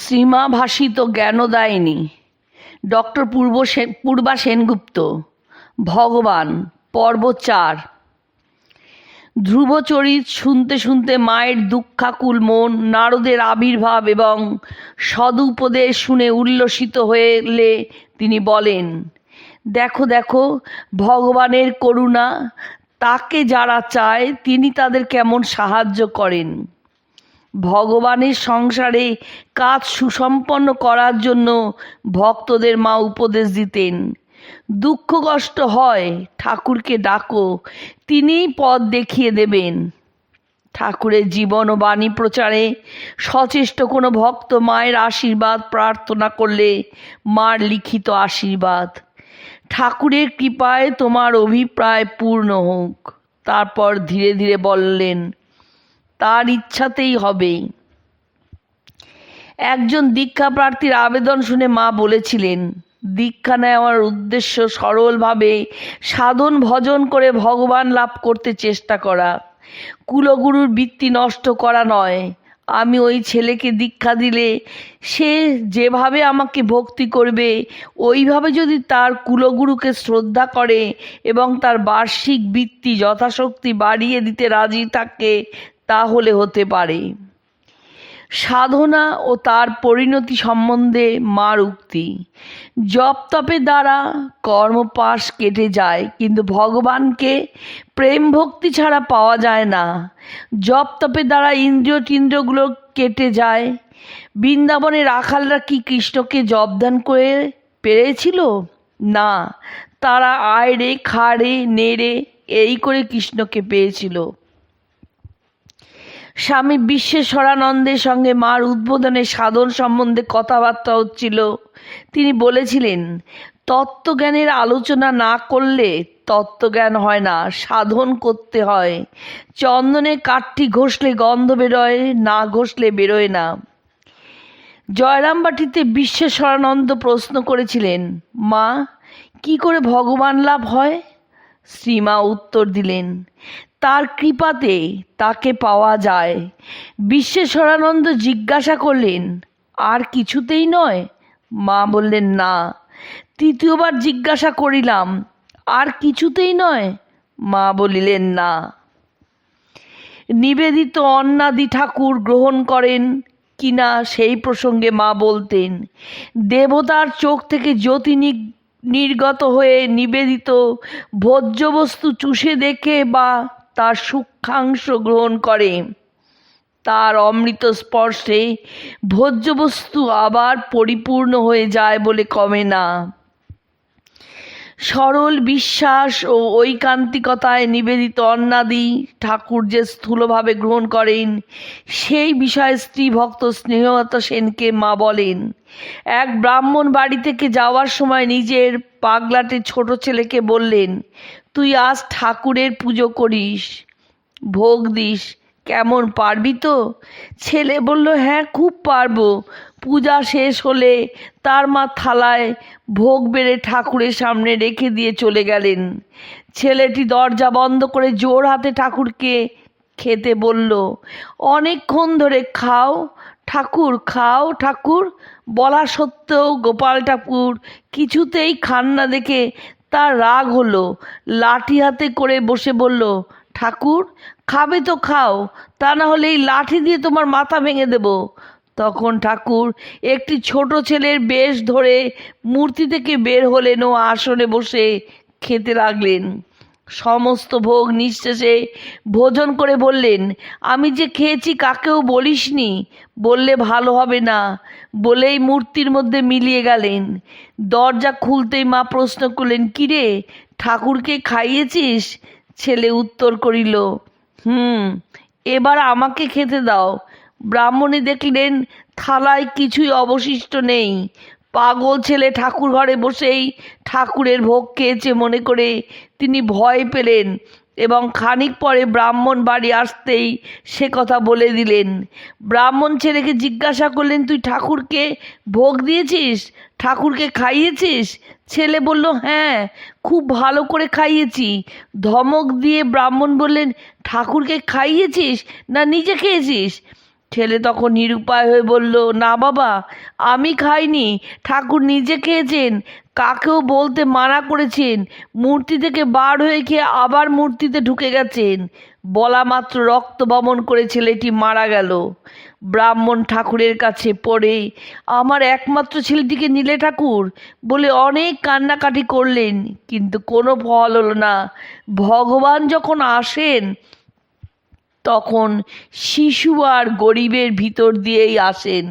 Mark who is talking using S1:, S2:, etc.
S1: Srima ভাসিত জ্ঞানোদায়িনী। Doctor পূর্ব সেন পূর্বা সেনগুপ্ত। ভগবান পর্ব চার ধ্রুবচরিত শুনতে শুনতে মায়ের দুঃখাকুল মন, নারদের আবির্ভাব এবং সদুপদেশ শুনে উল্লসিত হলে তিনি বলেন, দেখো দেখো, ভগবানের করুণা, তাকে যারা চায় তিনি তাদের কেমন সাহায্য করেন? ভগবানের সংসারে কাজ সুসম্পন্ন করার জন্য ভক্তদের মা উপদেশ দিতেন। দুঃখ কষ্ট হয়, ঠাকুরকে ডাকো, তিনিই পথ দেখিয়ে দেবেন। ঠাকুরের জীবন ও বাণী প্রচারে সচেষ্ট কোনো ভক্ত মায়ের আশীর্বাদ প্রার্থনা করলে মার লিখিত আশীর্বাদ। ঠাকুরের কৃপায় তোমার অভিপ্রায় পূর্ণ হোক। তারপর ধীরে ধীরে বললেন তার ইচ্ছাতেই হবে। একজন দীক্ষা প্রার্থীর আবেদন শুনে মা বলেছিলেন, দীক্ষা নেওয়ার উদ্দেশ্য সরলভাবে সাধন ভজন করে ভগবান লাভ করতে চেষ্টা করা। কুলগুরুর বৃত্তি নষ্ট করা নয়। আমি ওই ছেলেকে দীক্ষা দিলে সে যেভাবে আমাকে ভক্তি করবে, ওইভাবে যদি তার কুলগুরুকে শ্রদ্ধা করে এবং তার বার্ষিক বৃত্তি যথাশক্তি বাড়িয়ে দিতে রাজি থাকে তাহলে হতে পারে। সাধনা ও তার পরিণতি সম্বন্ধে মার উক্তি। জপ তপের দ্বারা কর্মপাশ কেটে যায়, কিন্তু ভগবানকে প্রেম ভক্তি ছাড়া পাওয়া যায় না। জপ তপের দ্বারা ইন্দ্রিয় টিন্দ্রিয়গুলো কেটে যায়। বৃন্দাবনে রাখালরা কি কৃষ্ণকে জবদান করে পেরেছিল? না, তারা আয়রে খাড়ে নেড়ে এই করে কৃষ্ণকে পেয়েছিল। স্বামী বিশ্বেশ্বরানন্দের সঙ্গে মার উদ্বোধনে সাধন সম্বন্ধে কথাবার্তা হচ্ছিল। তিনি বলেছিলেন, তত্ত্বজ্ঞানের আলোচনা না করলে তত্ত্বজ্ঞান হয় না, সাধন করতে হয়। চন্দনের কাঠটি ঘষলে গন্ধ বেরোয়, না ঘষলে বেরোয় না। জয়রামবাটিতে বিশ্বেশ্বরানন্দ প্রশ্ন করেছিলেন, মা, কি করে ভগবান লাভ হয়? শ্রীমা উত্তর দিলেন, তার কৃপাতে তাকে পাওয়া যায়। বিশ্বেশ্বরানন্দ জিজ্ঞাসা করলেন, আর কিছুতেই নয়? মা বললেন, না। তৃতীয়বার জিজ্ঞাসা করিলাম, আর কিছুতেই নয়? মা বলিলেন, না। নিবেদিত অন্নাদি ঠাকুর গ্রহণ করেন কিনা সেই প্রসঙ্গে মা বলতেন, দেবতার চোখ থেকে জ্যোতি নির্গত হয়ে নিবেদিত ভোজ্যবস্তু চুষে দেখে বা তার সূক্ষাংশ গ্রহণ করে। তার অমৃত স্পর্শে ভোজ্যবস্তু আবার পরিপূর্ণ হয়ে যায় বলে কমে না। সরল বিশ্বাস ও ঐকান্তিকতায় নিবেদিত অন্নাদি ঠাকুর যে স্থূলভাবে গ্রহণ করেন, সেই বিষয়ে স্ত্রী ভক্ত স্নেহলতা সেনকে মা বলেন, এক ব্রাহ্মণ বাড়ি থেকে যাওয়ার সময় নিজের পাগলাটে ছোট ছেলেকে বললেন, তুই আজ ঠাকুরের পুজো করিস, ভোগ দিস, কেমন পারবি তো? ছেলে বলল হ্যাঁ খুব পারব পূজা শেষ হলে তার মা থালায় ভোগ বেড়ে ঠাকুরের সামনে রেখে দিয়ে চলে গেলেন। ছেলেটি দরজা বন্ধ করে জোর হাতে ঠাকুরকে খেতে বলল, অনেকক্ষণ ধরে খাও, ঠাকুর খাও, ঠাকুর। বলা সত্ত্বেও গোপাল ঠাকুর কিছুতেই খান না দেখে তার রাগ হলো। লাঠি হাতে করে বসে বলল, ঠাকুর, খাবে তো খাও, তা না হলে এই লাঠি দিয়ে তোমার মাথা ভেঙে দেব। তখন ঠাকুর একটি ছোট ছেলের বেশ ধরে মূর্তি থেকে বের হলেন ও আসনে বসে খেতে লাগলেন। সমস্ত ভোগ নিঃশেষে ভোজন করে বললেন, আমি যে খেয়েছি কাকেও বলিসনি? বললে, ভালো হবে না। বলেই মূর্তির মধ্যে মিলিয়ে গেলেন। দরজা খুলতেই মা প্রশ্ন করলেন, কিরে, ঠাকুরকে খাইয়েছিস? ছেলে উত্তর করিল, হুম, এবার আমাকে খেতে দাও। ব্রাহ্মণী দেখলেন থালায় কিছুই অবশিষ্ট নেই। পাগল ছেলে ঠাকুর ঘরে বসেই ঠাকুরের ভোগ খেয়েছে মনে করে তিনি ভয় পেলেন এবং খানিক পরে ব্রাহ্মণ বাড়ি আসতেই সে কথা বলে দিলেন। ব্রাহ্মণ ছেলেকে জিজ্ঞাসা করলেন, তুই ঠাকুরকে ভোগ দিয়েছিস? ঠাকুরকে খাইয়েছিস? ছেলে বলল হ্যাঁ খুব ভালো করে খাইয়েছি। ধমক দিয়ে ব্রাহ্মণ বললেন, ঠাকুরকে খাইয়েছিস না নিজে খেয়েছিস? ছেলে তখন নিরুপায় হয়ে বলল, না বাবা, আমি খাইনি। ঠাকুর নিজে খেয়েছেন, কাকেও বলতে মানা করেছেন। মূর্তি থেকে বার হয়ে খেয়ে আবার মূর্তিতে ঢুকে গেছেন। বলা মাত্র রক্ত বমন করে ছেলেটি মারা গেল। ব্রাহ্মণ ঠাকুরের কাছে পড়ে, আমার একমাত্র ছেলেটিকে নিলে ঠাকুর? বলে অনেক কান্নাকাটি করলেন, কিন্তু কোনো ফল হলো না। ভগবান যখন আসেন তখন শিশু আর গরিবের ভিতর দিয়েই আসেন।